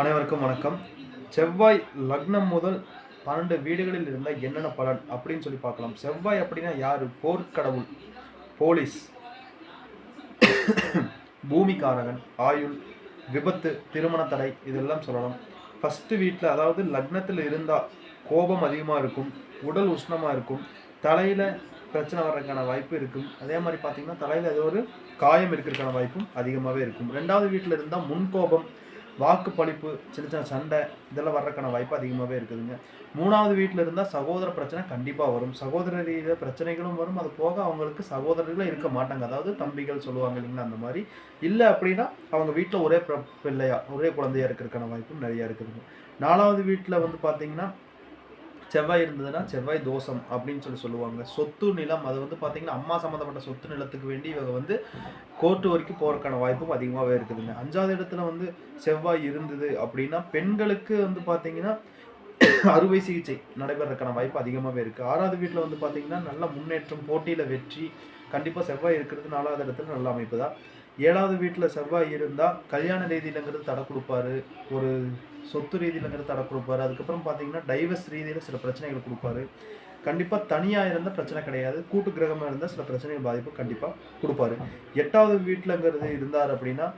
அனைவருக்கும் வணக்கம். செவ்வாய் லக்னம் முதல் பன்னெண்டு வீடுகளில் இருந்தால் என்னென்ன பலன் அப்படின்னு சொல்லி பார்க்கலாம். செவ்வாய் அப்படின்னா யார்? போர்க்கடவுள் போலீஸ் பூமிக்காரகன் ஆயுள் விபத்து திருமண தடை இதெல்லாம் சொல்லலாம். ஃபஸ்ட்டு வீட்டில் அதாவது லக்னத்தில் இருந்தால் கோபம் அதிகமாக இருக்கும் உடல் உஷ்ணமாக இருக்கும் தலையில் பிரச்சனை வர்றதுக்கான வாய்ப்பு இருக்கும். அதே மாதிரி பார்த்தீங்கன்னா தலையில் ஏதோ ஒரு காயம் இருக்கிறதுக்கான வாய்ப்பும் அதிகமாகவே இருக்கும். ரெண்டாவது வீட்டில் இருந்தால் முன்கோபம் வாக்கு பழிப்பு சின்ன சின்ன சண்டை இதெல்லாம் வர்றதுக்கான வாய்ப்பு அதிகமாகவே இருக்குதுங்க. மூணாவது வீட்டில் இருந்தால் சகோதர பிரச்சனை கண்டிப்பாக வரும். சகோதர ரீதியாக பிரச்சனைகளும் வரும். அது போக அவங்களுக்கு சகோதரர்களும் இருக்க மாட்டாங்க. அதாவது தம்பிகள் சொல்லுவாங்க இல்லைங்களா அந்த மாதிரி. இல்லை அப்படின்னா அவங்க வீட்டில் ஒரே பிள்ளையா ஒரே குழந்தையா இருக்கிறதுக்கான வாய்ப்பும் நிறையா இருக்குதுங்க. நாலாவது வீட்டில் வந்து பார்த்தீங்கன்னா செவ்வாய் இருந்ததுன்னா செவ்வாய் தோஷம் அப்படின்னு சொல்லி சொல்லுவாங்க. சொத்து நிலம் அது வந்து பார்த்தீங்கன்னா அம்மா சம்மந்தப்பட்ட சொத்து நிலத்துக்கு வேண்டி இவங்க வந்து கோர்ட்டு வரைக்கும் போகிறக்கான வாய்ப்பும் அதிகமாகவே இருக்குதுங்க. அஞ்சாவது இடத்துல வந்து செவ்வாய் இருந்தது அப்படின்னா பெண்களுக்கு வந்து பார்த்தீங்கன்னா அறுவை சிகிச்சை நடைபெறதுக்கான வாய்ப்பு அதிகமாகவே இருக்குது ஆறாவது வீட்டில் வந்து பார்த்தீங்கன்னா நல்ல முன்னேற்றம் போட்டியில் வெற்றி கண்டிப்பாக செவ்வாய் இருக்கிறது நாலாவது இடத்துல நல்ல அமைப்பு தான். ஏழாவது வீட்டில் செவ்வாய் இருந்தால் கல்யாண ரீதியிலங்கிறது தடை கொடுப்பாரு. ஒரு சொத்து ரீதியிலங்கிறது தடை கொடுப்பாரு. அதுக்கப்புறம் பார்த்தீங்கன்னா டைவர்ஸ் ரீதியில் சில பிரச்சனைகள் கொடுப்பாரு. கண்டிப்பாக தனியாக இருந்தால் பிரச்சனை கிடையாது. கூட்டு கிரகமாக இருந்தால் சில பிரச்சனைகள் பாதிப்பு கண்டிப்பாக கொடுப்பாரு. எட்டாவது வீட்டிலங்கிறது இருந்தார் அப்படின்னா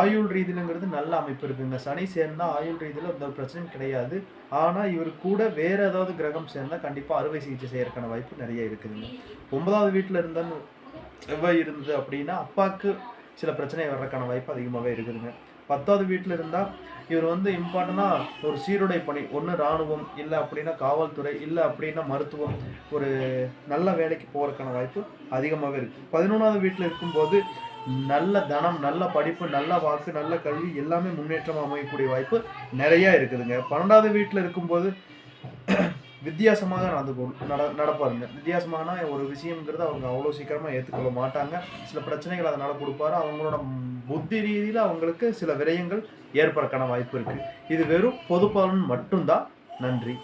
ஆயுள் ரீதியிலங்கிறது நல்ல அமைப்பு இருக்குங்க. சனி சேர்ந்தால் ஆயுள் ரீதியில் எந்த ஒரு பிரச்சனையும் கிடையாது. ஆனால் இவர் கூட வேற ஏதாவது கிரகம் சேர்ந்தால் கண்டிப்பாக அறுவை சிகிச்சை செய்யறதுக்கான வாய்ப்பு நிறைய இருக்குதுங்க. ஒன்பதாவது வீட்டில் இருந்தால் செவ்வாய் இருந்தது அப்படின்னா அப்பாவுக்கு சில பிரச்சனை வர்றதுக்கான வாய்ப்பு அதிகமாகவே இருக்குதுங்க. பத்தாவது வீட்டில் இருந்தால் இவர் வந்து இம்பார்ட்டண்ட்டாக ஒரு சீருடை பணி ஒன்று இராணுவம் இல்லை அப்படின்னா காவல்துறை இல்லை அப்படின்னா மருத்துவம் ஒரு நல்ல வேலைக்கு போகிறதுக்கான வாய்ப்பு அதிகமாகவே இருக்குது பதினொன்றாவது வீட்டில் இருக்கும்போது நல்ல தனம் நல்ல படிப்பு நல்ல வாக்கு நல்ல கல்வி எல்லாமே முன்னேற்றம் அமையக்கூடிய வாய்ப்பு நிறையா இருக்குதுங்க. பன்னெண்டாவது வீட்டில் இருக்கும்போது வித்தியாசமாக நடந்து கொள் நட நடப்பாருங்க. வித்தியாசமான ஒரு விஷயங்கிறது அவங்க அவ்வளோ சீக்கிரமாக ஏற்றுக்கொள்ள மாட்டாங்க. சில பிரச்சனைகள் அதனால் கொடுப்பாரு. அவங்களோட புத்தி ரீதியில் அவங்களுக்கு சில விரயங்கள் ஏற்படக்கான வாய்ப்பு இருக்குது இது வெறும் பொதுப்பாளன் மட்டும்தான். நன்றி.